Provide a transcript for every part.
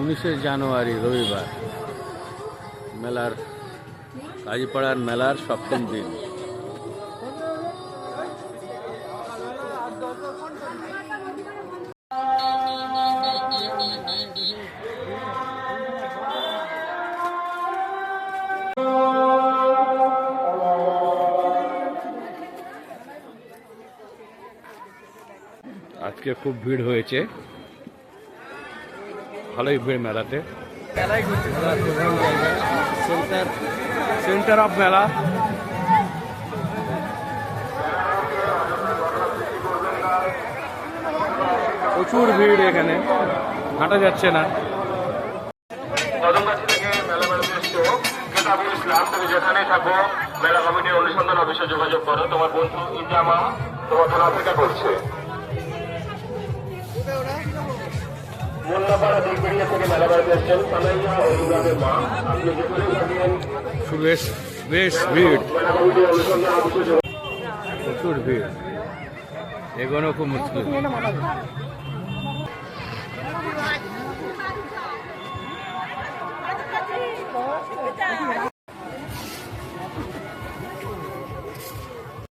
উনিশে জানুয়ারি রবিবার। মেলার কাজীপাড়ার মেলার সপ্তম দিন। আজকে খুব ভিড় হয়েছে। ভালোই ভিড় মেলাতে। মেলাই সেন্টার সেন্টার অফ মেলা। প্রচুর ভিড় এখানে। হাঁটা যাচ্ছে না। ইসলাম তুমি যেখানেই থাকো মেলা কমিটির অনুসন্ধান অফিসে যোগাযোগ করো। তোমার বন্ধু ইজামা তোমার জন্য অপেক্ষা করছে। বেশ বেশ ভিড়। প্রচুর ভিড়। এগোনো খুব মুশকিল।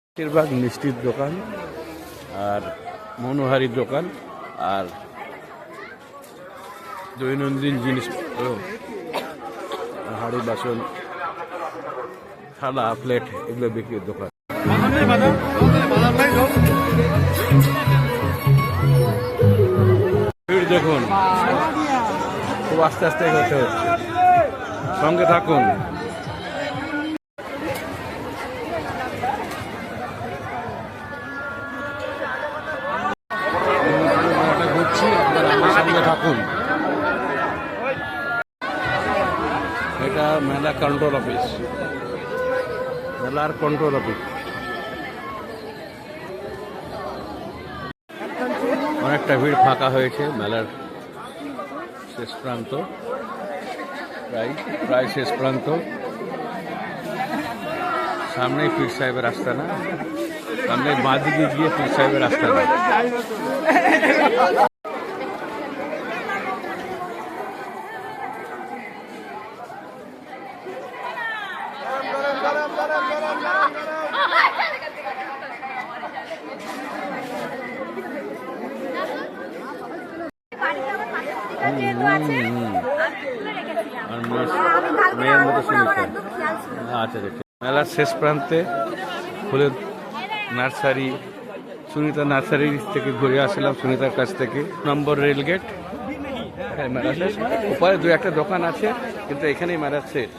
বেশিরভাগ মিষ্টির দোকান আর মনোহারির দোকান আর দৈনন্দিন জিনিসপত্র হাড়ি, বাসন, থালা, প্লেট, এগুলো বিক্রির দোকান। দেখুন। খুব আস্তে আস্তে হচ্ছে। সঙ্গে থাকুন। ঘুরছি, আপনারা আমার সঙ্গে থাকুন। মেলা কন্ট্রোল অফিস মেলার কন্ট্রোল অফিস অনেকটা ভিড় ফাঁকা হয়েছে মেলার শেষ প্রান্ত। প্রায় প্রায় শেষ প্রান্ত। সামনেই পীর সাহেবের আস্তানা সামনে বাঁ দিকে গিয়ে পীর সাহেবের আস্তানা আচ্ছা আচ্ছা মেলার শেষ প্রান্তে ফুলের নার্সারি সুনিতা নার্সারি থেকে ঘুরে আসলাম সুনিতার কাছ থেকে। Number rail gate. হ্যাঁ মেলা শেষ ওপারে দু একটা দোকান আছে কিন্তু এখানেই মেলা শেষ।